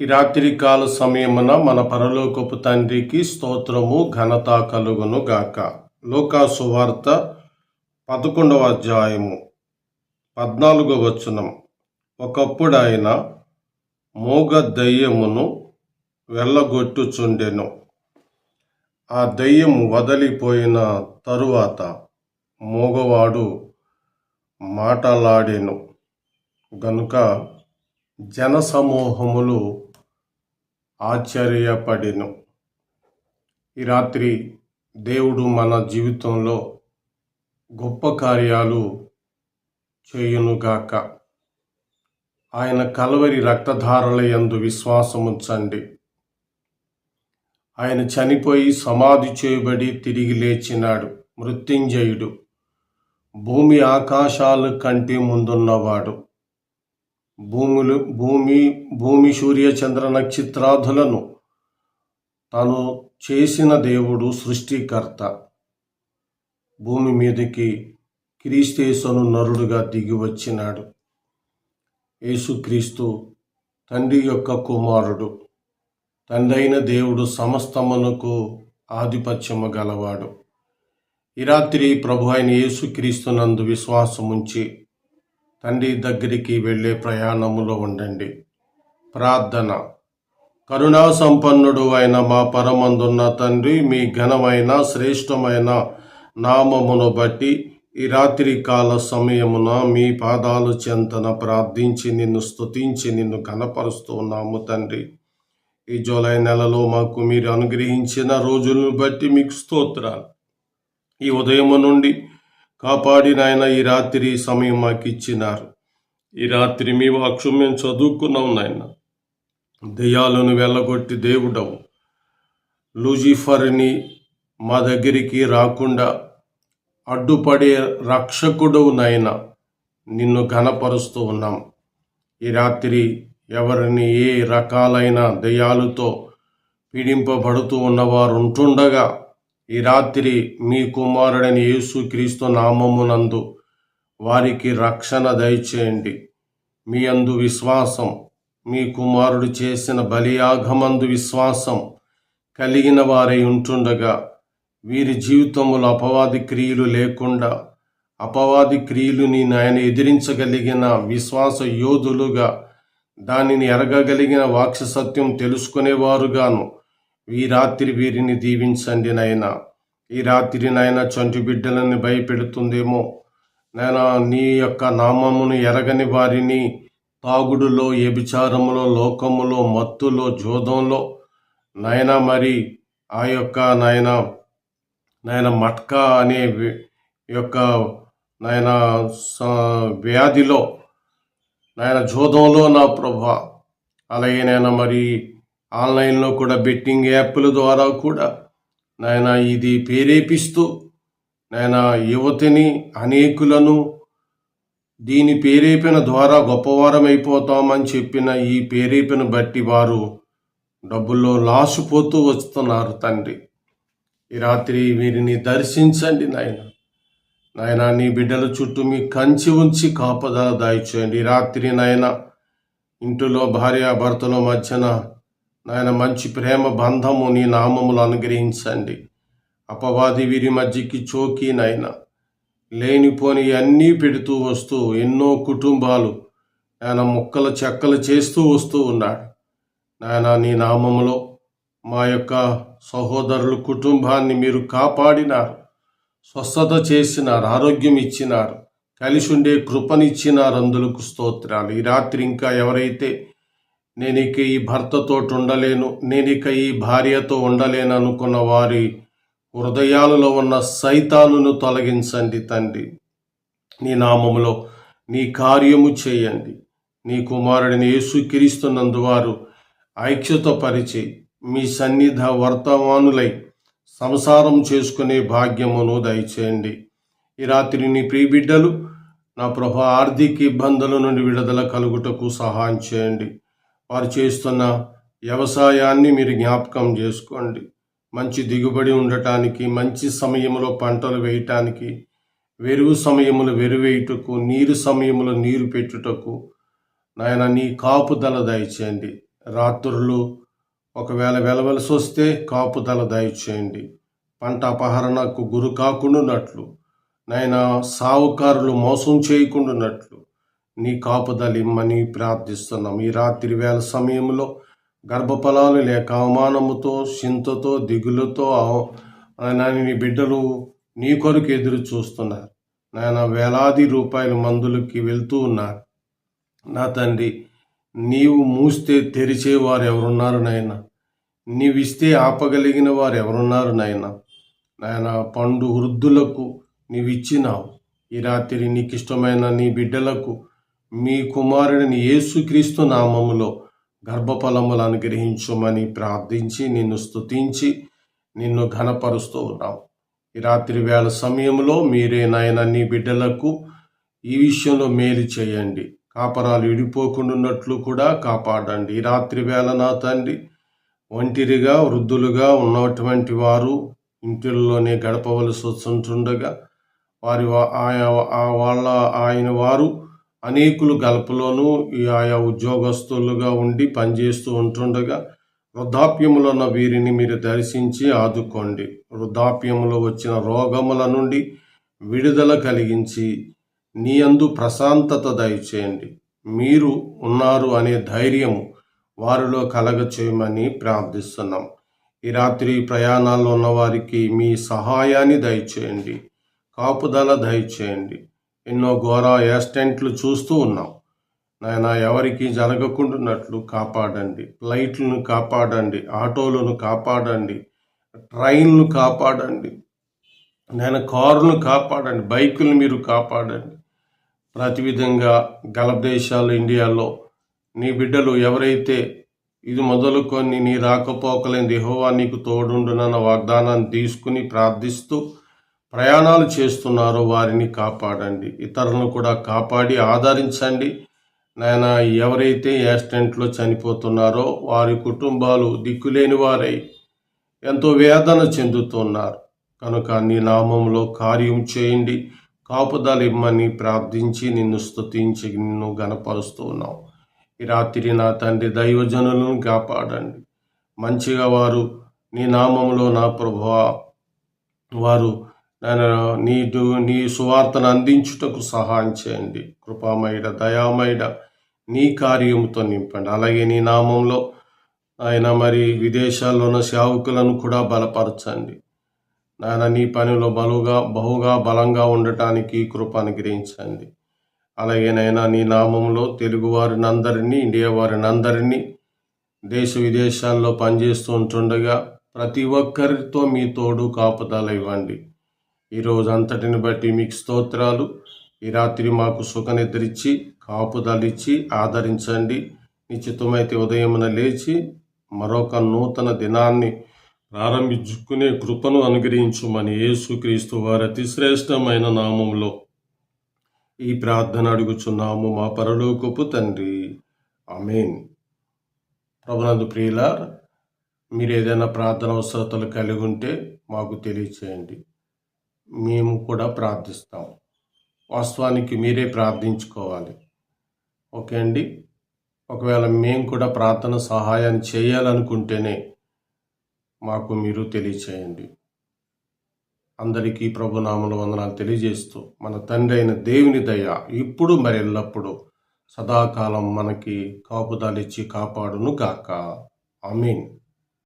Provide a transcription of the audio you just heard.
ఈ రాత్రి కాల సమయమున మన పరలోకపు తండ్రికి స్తోత్రము ఘనత కలుగును గాక. లోకా సువార్త పదకొండవ అధ్యాయము పద్నాలుగవ వచనం. ఒకప్పుడు ఆయన మోగ దయ్యమును వెళ్ళగొట్టుచుండెను. ఆ దయ్యము వదిలిపోయిన తరువాత మోగవాడు మాటలాడెను. గనుక జనసమూహములు ఆశ్చర్యపడెను. ఈ రాత్రి దేవుడు మన జీవితంలో గొప్ప కార్యాలు చేయునుగాక ఆయన కలవరి రక్తధారల యందు విశ్వాసముంచండి ఆయన చనిపోయి సమాధి చేయబడి తిరిగి లేచినాడు మృత్యుంజయుడు. భూమి ఆకాశాల కంటే ముందున్నవాడు. భూములు భూమి భూమి సూర్య చంద్ర నక్షత్రాదులను తాను చేసిన దేవుడు సృష్టికర్త. భూమి మీదకి క్రీస్తేశను నరుడుగా దిగి వచ్చినాడు. యేసుక్రీస్తు తండ్రి యొక్క కుమారుడు. తండ్రైన దేవుడు సమస్తమునకు ఆధిపత్యము గలవాడు. ఈ రాత్రి ప్రభు అయిన యేసుక్రీస్తునందు విశ్వాసముంచి తండ్రి దగ్గరికి వెళ్ళే ప్రయాణములో ఉండండి. ప్రార్థన. కరుణా సంపన్నుడు అయిన మా పరమందున్న తండ్రి మీ ఘనమైన శ్రేష్టమైన నామమును బట్టి ఈ రాత్రి కాల సమయమున మీ పాదాలు చెంతన ప్రార్థించి నిన్ను స్తుతించి నిన్ను కనపరుస్తూ ఉన్నాము తండ్రి. ఈ జూలై నెలలో మాకు మీరు అనుగ్రహించిన రోజులను బట్టి మీకు స్తోత్రాలు. ఈ ఉదయము నుండి కాపాడి నాయన ఈ రాత్రి సమయం మాకు ఇచ్చినారు ఈ రాత్రి మీ వాక్యం మేము చదువుకున్నాం నాయన. దెయ్యాలను వెళ్ళగొట్టి దేవుడవు. లూజిఫర్ని మా దగ్గరికి రాకుండా అడ్డుపడే రక్షకుడవు నాయన. నిన్ను ఘనపరుస్తూ ఉన్నాం. ఈ రాత్రి ఎవరిని ఏ రకాలైన దెయ్యాలతో పీడింపబడుతూ ఉన్నవారు ఉంటుండగా ఈ రాత్రి మీ కుమారుడని యేసుక్రీస్తు నామమునందు వారికి రక్షణ దయచేయండి. మీ అందు విశ్వాసం మీ కుమారుడు చేసిన బలియాగమందు విశ్వాసం కలిగిన వారై ఉంటుండగా వీరి జీవితంలో అపవాది క్రియలు లేకుండా అపవాది క్రియలుని ఆయన ఎదిరించగలిగిన విశ్వాస యోధులుగా దానిని ఎరగగలిగిన వాక్ససత్యం తెలుసుకునేవారుగాను ఈ రాత్రి వీరిని దీవించండి నాయన. ఈ రాత్రి నాయన చంటి బిడ్డలని భయపెడుతుందేమో. నాయన నీ యొక్క నామమును ఎరగని వారిని తాగుడులో వ్యభిచారములో లోకములో మత్తులో జోదంలో నాయన మరి ఆ యొక్క నాయన నాయన మట్కా అనే యొక్క నాయన వ్యాధిలో నాయన జోదంలో నా ప్రభా. అలాగే నాయన మరి ఆన్లైన్లో కూడా బెట్టింగ్ యాప్ల ద్వారా కూడా నాయన ఇది ప్రేరేపిస్తూ నాయన యువతిని అనేకులను దీని ప్రేరేపణ ద్వారా గొప్పవారం అయిపోతామని చెప్పిన ఈ ప్రేరేపణ బట్టి వారు డబ్బుల్లో లాసిపోతూ వస్తున్నారు తండ్రి. ఈ రాత్రి వీరిని దర్శించండి నాయన. నాయన నీ బిడ్డల చుట్టూ మీ కంచి ఉంచి కాపదల దాయిచేయండి రాత్రి నాయన ఇంటిలో భార్య భర్తల మధ్యన నాయన మంచి ప్రేమ బంధము నీ నామములు అనుగ్రహించండి. అపవాది వీరి మధ్యకి చోకి నాయన. లేనిపోని అన్నీ పెడుతూ వస్తూ ఎన్నో కుటుంబాలు ఆయన ముక్కలు చెక్కలు చేస్తూ వస్తూ ఉన్నాడు. నాయన నీ నామములో మా యొక్క సహోదరుల కుటుంబాన్ని మీరు కాపాడినారు. స్వస్థత చేసినారు ఆరోగ్యం ఇచ్చినారు కలిసి ఉండే కృపనిచ్చినారు అందులకు స్తోత్రాలు. ఈ రాత్రి ఇంకా ఎవరైతే నేను ఇక ఈ భర్తతో ఉండలేను నేను ఇక ఈ భార్యతో ఉండలేను అనుకున్న వారి హృదయాలలో ఉన్న సైతానును తొలగించండి తండ్రి. నీ నామములో నీ కార్యము చేయండి. నీ కుమారుడిని యేసుక్రీస్తున్నందు వారు ఐక్యత పరిచి మీ సన్నిధ వర్తమానులై సంసారం చేసుకునే భాగ్యమును దయచేయండి. ఈ రాత్రి నీ ప్రియ బిడ్డలు నా ప్రభు ఆర్థిక ఇబ్బందుల నుండి విడుదల కలుగుటకు సహాయం చేయండి. వారు చేస్తున్న వ్యవసాయాన్ని మీరు జ్ఞాపకం చేసుకోండి. మంచి దిగుబడి ఉండటానికి మంచి సమయంలో పంటలు వేయటానికి వెరువు సమయములు వెరువేయుటకు నీరు సమయంలో నీరు పెట్టుటకు నాయన నీ కాపుదల దయచేయండి. రాత్రులు ఒకవేళ వెలవలసి వస్తే కాపుదల దయచేయండి. పంట అపహరణకు గురి కాకుండానట్లు నాయన సావుకారులు మోసం చేయకుండానట్లు నీ కాపుదలిమ్మని ప్రార్థిస్తున్నాం. ఈ రాత్రి వేళ సమయంలో గర్భఫలాలు లేక అవమానముతో చింతతో దిగులుతో నీ బిడ్డలు నీ కొరకు ఎదురు చూస్తున్నారు. నాయన వేలాది రూపాయల మందులకి వెళ్తూ ఉన్నారు. నా తండ్రి నీవు మూస్తే తెరిచేవారు ఎవరున్నారు నాయన? నీవిస్తే ఆపగలిగిన వారు ఎవరున్నారు నాయన? నాయన పండు వృద్ధులకు నీవిచ్చినావు. ఈ రాత్రి నీకు ఇష్టమైన నీ బిడ్డలకు మీ కుమారుడిని యేసుక్రీస్తు నామములో గర్భఫలములు అనుగ్రహించమని ప్రార్థించి నిన్ను స్తుతించి నిన్ను ఘనపరుస్తూ ఉన్నాం. ఈ రాత్రి వేళ సమయంలో మీరే నాయన నీ బిడ్డలకు ఈ విషయంలో మేలు చేయండి. కాపరాలు ఇడిపోకుండా కూడా కాపాడండి. ఈ రాత్రి వేళ నా తండ్రి ఒంటిరిగా వృద్ధులుగా ఉన్నటువంటి వారు ఇంటిల్లోనే గడపవలసి వస్తుండగా వారి వా- ఆయా ఆ వాళ్ళ ఆయన వారు అనేకులు గల్పలోనూ ఆయా ఉద్యోగస్తులుగా ఉండి పనిచేస్తూ ఉంటుండగా వృద్ధాప్యములో ఉన్న వీరిని మీరు దర్శించి ఆదుకోండి. వృద్ధాప్యములో వచ్చిన రోగముల నుండి విడుదల కలిగించి నీ అందు ప్రశాంతత దయచేయండి. మీరు ఉన్నారు అనే ధైర్యము వారిలో కలగచేయమని ప్రార్థిస్తున్నాం. ఈ రాత్రి ప్రయాణాల్లో ఉన్నవారికి మీ సహాయాన్ని దయచేయండి. కాపుదల దయచేయండి. ఎన్నో ఘోర యాక్సిడెంట్లు చూస్తూ ఉన్నాం. నాయన ఎవరికి జరగకుండాన్నట్లు కాపాడండి. ఫ్లైట్లను కాపాడండి. ఆటోలను కాపాడండి. ట్రైన్లు కాపాడండి. నేను కారును కాపాడండి. బైకులు మీరు కాపాడండి. ప్రతి విధంగా గల్ఫ్ దేశాలు ఇండియాలో నీ బిడ్డలు ఎవరైతే ఇది మొదలుకొని నీ రాకపోకలేని దేహోవా నీకు తోడుండునన్న వాగ్దానాన్ని తీసుకుని ప్రార్థిస్తూ ప్రయాణాలు చేస్తున్నారో వారిని కాపాడండి. ఇతరులను కూడా కాపాడి ఆదరించండి. నాయన ఎవరైతే యాక్సిడెంట్లో చనిపోతున్నారో వారి కుటుంబాలు దిక్కులేని వారై. ఎంతో వేదన చెందుతున్నారు. కనుక నీ నామంలో కార్యం చేయండి. కాపుదల ఇమ్మని ప్రార్థించి నిన్ను స్తుతించి నిన్ను గనపరుస్తూ ఉన్నావు ఈ రాత్రి నా తండ్రి దైవజనులను కాపాడండి. మంచిగా వారు నీ నామంలో నా ప్రభువా వారు నేను నీటు నీ సువార్తను అందించుటకు సహాయం చేయండి. కృపామయుడ దయామయుడ నీ కార్యముతో నింపండి. అలాగే నీ నామంలో ఆయన మరి విదేశాల్లో ఉన్న సేవకులను కూడా బలపరచండి. నాయన నీ పనిలో బలుగా బహుగా బలంగా ఉండటానికి కృప అనుగ్రహించండి. అలాగే నైనా నీ నామంలో తెలుగు వారిని అందరినీ ఇండియా వారిని అందరినీ దేశ విదేశాల్లో పనిచేస్తూ ఉంటుండగా ప్రతి ఒక్కరితో మీ తోడు కాపుదల ఇవ్వండి. ఈ రోజు అంతటిని బట్టి మీకు స్తోత్రాలు. ఈ రాత్రి మాకు సుఖనిద్రిచ్చి కాపుదలిచ్చి ఆదరించండి. నిశ్చితమైతే ఉదయమున లేచి మరొక నూతన దినాన్ని ప్రారంభించుకునే కృపను అనుగ్రహించుమని యేసుక్రీస్తు వారి అతి శ్రేష్టమైన నామంలో ఈ ప్రార్థన అడుగుచున్నాము మా పరలోకపు తండ్రి. ఆమెన్. ప్రభునందు ప్రియుల మీరు ఏదైనా ప్రార్థన అవసరతలు కలిగి ఉంటే మాకు తెలియచేయండి. మేము కూడా ప్రార్థిస్తాం. వాస్తవానికి మీరే ప్రార్థించుకోవాలి. ఓకే అండి? ఒకవేళ మేము కూడా ప్రార్థన సహాయాన్ని చేయాలనుకుంటేనే మాకు మీరు తెలియచేయండి. అందరికీ ప్రభునామల వందనాలు తెలియజేస్తూ మన తండ్రి అయిన దేవుని దయ ఇప్పుడు మరి ఎల్లప్పుడూ సదాకాలం మనకి కాపుదాలిచ్చి కాపాడును గాక. ఆమీన్.